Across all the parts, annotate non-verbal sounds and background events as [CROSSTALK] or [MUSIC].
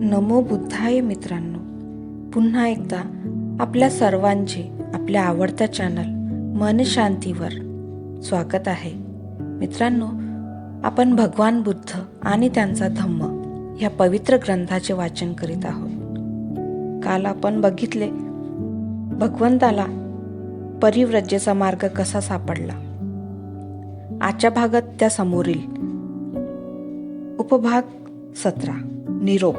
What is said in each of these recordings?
नमो बुद्धाय मित्रांनो. पुन्हा एकदा आपल्या सर्वांचे आपल्या आवडत्या चॅनल मनशांतीवर स्वागत आहे. मित्रांनो आपण भगवान बुद्ध आणि त्यांचा धम्म ह्या पवित्र ग्रंथाचे वाचन करीत आहोत. काल आपण बघितले भगवंताला परिव्रजेचा मार्ग कसा सापडला. आजच्या भागात त्या समोरील उपभाग सतरा निरोप.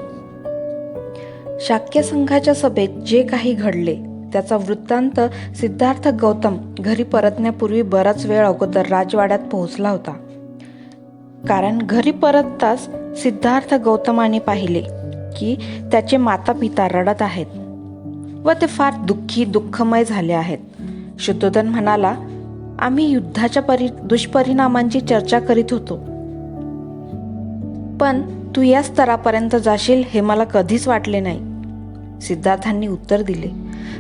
शाक्य संघाच्या सभेत जे काही घडले त्याचा वृत्तांत सिद्धार्थ गौतम घरी परतण्यापूर्वी बराच वेळ अगोदर राजवाड्यात पोहोचला होता. कारण घरी परतताच सिद्धार्थ गौतमाने पाहिले की त्याचे माता पिता रडत आहेत व ते फार दुःखी दुःखमय झाले आहेत. शुद्धोधन म्हणाला आम्ही युद्धाच्या परि दुष्परिणामांची चर्चा करीत होतो. पण तू या स्तरापर्यंत जाशील हे मला कधीच वाटले नाही. सिद्धार्थांनी उत्तर दिले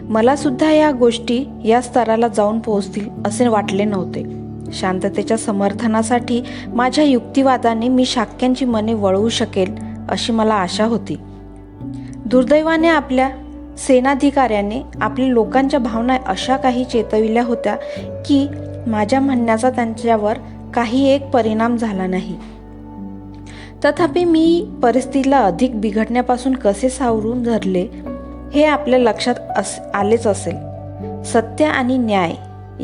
मला सुद्धा या गोष्टी या स्तराला जाऊन पोहोचतील असे वाटले नव्हते. शांततेच्या समर्थनासाठी माझ्या युक्तिवादाने मी शाक्यांची मने वळवू शकेल अशी मला आशा होती. दुर्दैवाने आपल्या सेनाधिकाऱ्याने आपल्या लोकांच्या भावना अशा काही चेतविल्या होत्या की माझ्या म्हणण्याचा त्यांच्यावर काही एक परिणाम झाला नाही. तथापि मी परिस्थितीला अधिक बिघडण्यापासून कसे सावरून धरले हे आपल्या लक्षात अस आलेच असेल. सत्य आणि न्याय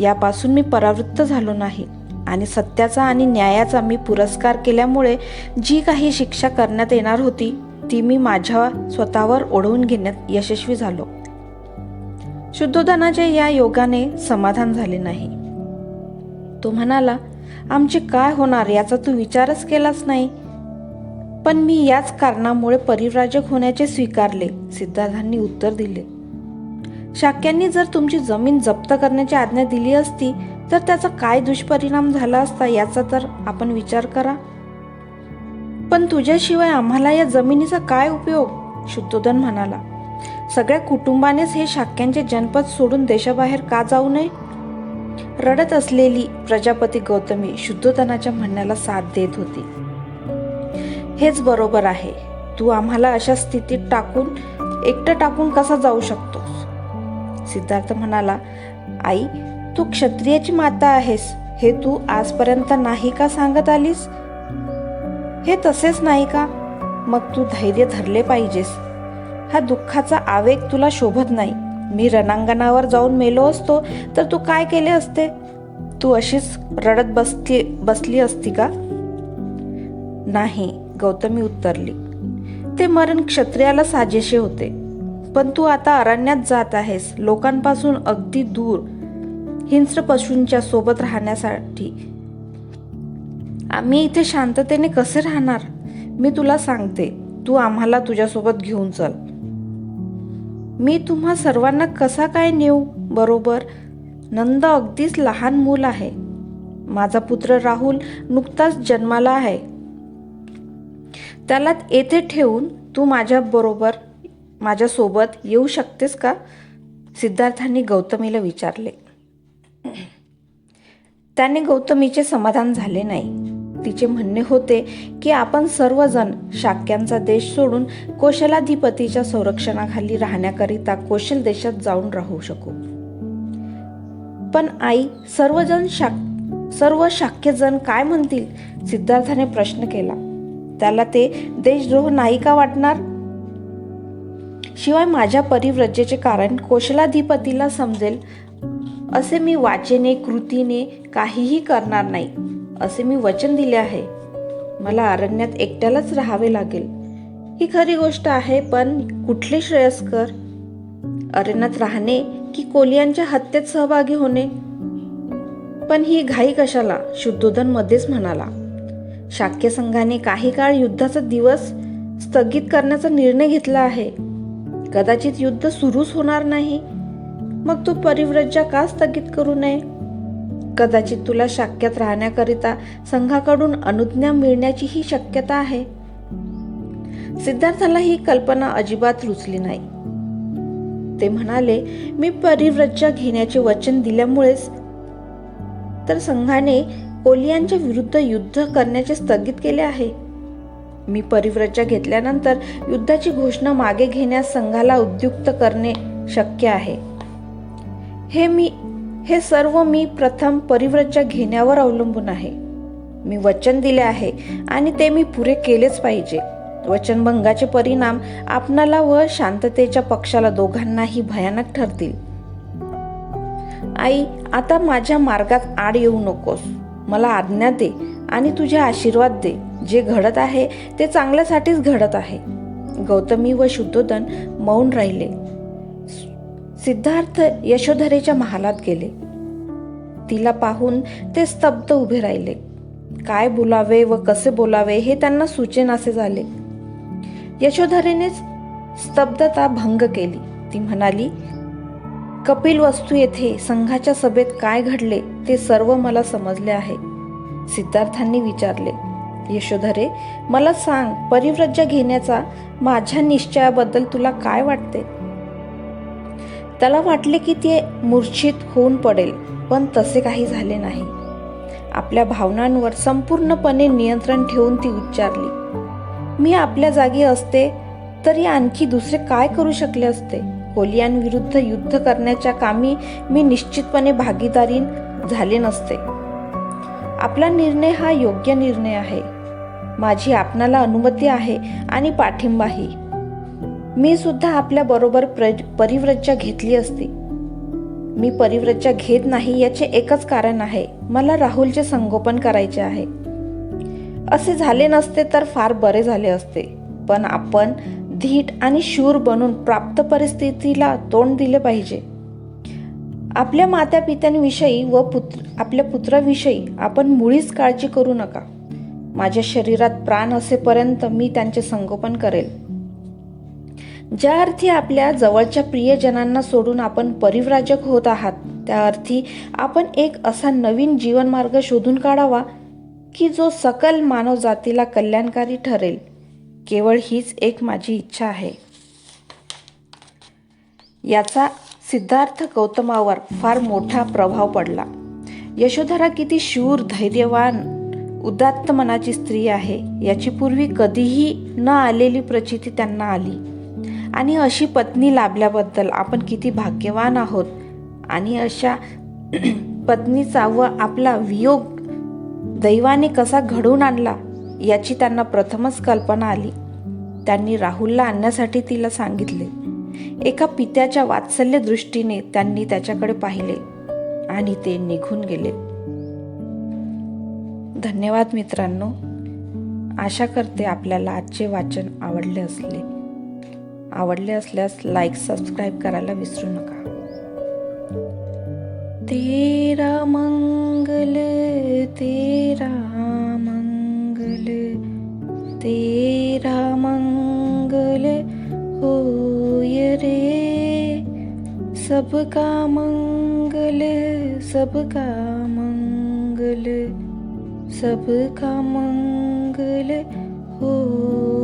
यापासून मी परावृत्त झालो नाही आणि सत्याचा आणि न्यायाचा मी पुरस्कार केल्यामुळे जी काही शिक्षा करण्यात येणार होती ती मी माझ्या स्वतःवर ओढवून घेण्यात यशस्वी झालो. शुद्धोधनाचे या योगाने समाधान झाले नाही. तो म्हणाला आमचे काय होणार याचा तू विचारच केलाच नाही. पण मी याच कारणामुळे परिव्राजक होण्याचे स्वीकारले सिद्धार्थांनी उत्तर दिले. शाक्यांनी जर तुमची जमीन जप्त करण्याची आज्ञा दिली असती तर त्याचा काय दुष्परिणाम झाला असता याचा तर आपण विचार करा. पण तुझ्याशिवाय आम्हाला या जमिनीचा काय उपयोग? शुद्धोधन म्हणाला. सगळ्या कुटुंबानेच हे शाक्यांचे जनपद सोडून देशाबाहेर का जाऊ नये? रडत असलेली प्रजापती गौतमी शुद्धोधनाच्या म्हणण्याला साथ देत होती. हेच बरोबर आहे. तू आम्हाला अशा स्थितीत टाकून एकटं टाकून कसा जाऊ शकतोस? सिद्धार्थ म्हणाला आई तू क्षत्रियाची माता आहेस. हे तू आजपर्यंत नाही का सांगत आलीस? हे तसेच नाही का? मग तू धैर्य धरले पाहिजेस. हा दुःखाचा आवेग तुला शोभत नाही. मी रणांगणावर जाऊन मेलो असतो तर तू काय केले असते? तू अशीच रडत बसली बसली असती का? नाही. गौतमी उत्तरली ते मरण क्षत्रियाला साजेसे होते. पण तू आता अरण्यात जात आहेस. लोकांपासून अगदी दूर. हिंस्र पशूंच्या सोबत राहण्यासाठी. आम्ही इथे शांततेने कसे राहणार? मी तुला सांगते. तू आम्हाला तुझ्यासोबत घेऊन चल. मी तुम्हा सर्वांना कसा काय नेऊ? बरोबर. नंद अगदीच लहान मूल आहे. माझा पुत्र राहुल नुकताच जन्माला आहे. त्याला येथे ठेवून तू माझ्याबरोबर माझ्यासोबत येऊ शकतेस का? सिद्धार्थांनी गौतमीला विचारले. त्याने गौतमीचे समाधान झाले नाही. तिचे म्हणणे होते की आपण सर्वजण शाक्यांचा देश सोडून कोशलाधिपतीच्या संरक्षणाखाली राहण्याकरिता कोशल देशात जाऊन राहू शकू. पण आई सर्वजण शाक सर्व शाक्यजण काय म्हणतील? सिद्धार्थाने प्रश्न केला. त्याला ते देशद्रोह नाही का वाटणार? शिवाय माझ्या परिव्रजेचे कारण कोशलाधिपतीला समजेल असे मी वाचेने कृतीने काहीही करणार नाही असे मी वचन दिले आहे. मला अरण्यात एकट्यालाच राहावे लागेल. ही खरी गोष्ट आहे पण कुठले श्रेयस्कर? अरण्यात राहणे की कोलियांच्या हत्येत सहभागी होणे? पण ही घाई कशाला? शुद्धोधन मध्येच म्हणाला. शाक्य संघाने काही काळ युद्धाचा दिवस स्थगित करण्याचा निर्णय घेतला आहे. कदाचित युद्ध सुरूच होणार नाही. मग तू परिव्रजा का स्थगित करू नये? कदाचित तुला शाक्यात राहण्याकरिता संघाकडून अनुज्ञा मिळण्याची ही शक्यता आहे. सिद्धार्थाला ही कल्पना अजिबात रुचली नाही. ते म्हणाले मी परिव्रजा घेण्याचे वचन दिल्यामुळेच तर संघाने ओलियांच्या विरुद्ध युद्ध करण्याचे स्थगित केले आहे. मी परिव्रजा घेतल्यानंतर युद्धाची घोषणा मागे घेण्यास संघाला उद्युक्त करणे शक्य आहे. हे मी हे सर्व मी प्रथम परिव्रजा घेण्यावर अवलंबून आहे. मी वचन दिले आहे आणि ते मी पुरे केलेच पाहिजे. वचनभंगाचे परिणाम आपणाला व शांततेच्या पक्षाला दोघांनाही भयानक ठरतील. आई आता माझ्या मार्गात आड येऊ नकोस. मला आज्ञा दे आणि तुझे आशीर्वाद दे. जे घडत आहे ते चांगल्यासाठीच घडत आहे. गौतमी व शुद्धोदन मौन राहिले. सिद्धार्थ यशोधरेच्या महालात गेले. तिला पाहून ते स्तब्ध उभे राहिले. काय बोलावे व कसे बोलावे हे त्यांना सुचेनासे झाले. यशोधरेनेच स्तब्धता भंग केली. ती म्हणाली कपिल वस्तू येथे संघाच्या सभेत काय घडले ते सर्व मला समजले आहे. सिद्धार्थांनी विचारले यशोधरे मला सांग परिव्रज्य घेण्याचा माझ्या निश्चयाबद्दल तुला काय वाटते? त्याला वाटले की ते मूर्छित होऊन पडेल पण तसे काही झाले नाही. आपल्या भावनांवर संपूर्णपणे नियंत्रण ठेवून ती उच्चारली मी आपल्या जागी असते तरी आणखी दुसरे काय करू शकले असते? कोलियांविरुद्ध युद्ध करण्याच्या कामी मी निश्चितपणे भागीदारी झाले नसते. आपला निर्णय हा योग्य निर्णय आहे. माझी आपणाला अनुमती आहे आणि पाठिंबाही. मी सुद्धा आपल्या बरोबर परिव्रज्जा घेतली असती. मी परिव्रज्जा घेत नाही याचे एकच कारण आहे. मला राहुलचे संगोपन करायचे आहे. असे झाले नसते तर फार बरे झाले असते. पण आपण धीट आणि शूर बनून प्राप्त परिस्थितीला तोंड दिले पाहिजे. आपल्या माता पित्यांविषयी व पुत्र आपल्या पुत्राविषयी आपण मुळीच काळजी करू नका. माझ्या शरीरात प्राण असेपर्यंत मी त्यांचे संगोपन करेल. ज्या अर्थी आपल्या जवळच्या प्रियजनांना सोडून आपण परिव्राजक होत आहात त्या अर्थी आपण एक असा नवीन जीवनमार्ग शोधून काढावा की जो सकल मानव जातीला कल्याणकारी ठरेल. केवळ हीच एक माझी इच्छा आहे. याचा सिद्धार्थ गौतमावर फार मोठा प्रभाव पडला. यशोधरा किती शूर धैर्यवान उदात्त मनाची स्त्री आहे याची पूर्वी कधीही न आलेली प्रचिती त्यांना आली. आणि अशी पत्नी लाभल्याबद्दल आपण किती भाग्यवान आहोत. आणि अशा [CLEARS THROAT] पत्नीचा व आपला वियोग दैवाने कसा घडवून आणला याची त्यांना प्रथमच कल्पना आली. त्यांनी राहुलला आणण्यासाठी तिला सांगितले. एका पित्याच्या वात्सल्य दृष्टीने त्यांनी त्याच्याकडे पाहिले आणि ते निघून गेले. धन्यवाद मित्रांनो. आशा करते आपल्याला आजचे वाचन आवडले असले. आवडले असल्यास लाईक सबस्क्राईब करायला विसरू नका. तेरा मंगल तेरा मंगल तेरा मंगल होय रे। सबका मंगल सबका मंगल सबका मंगल होय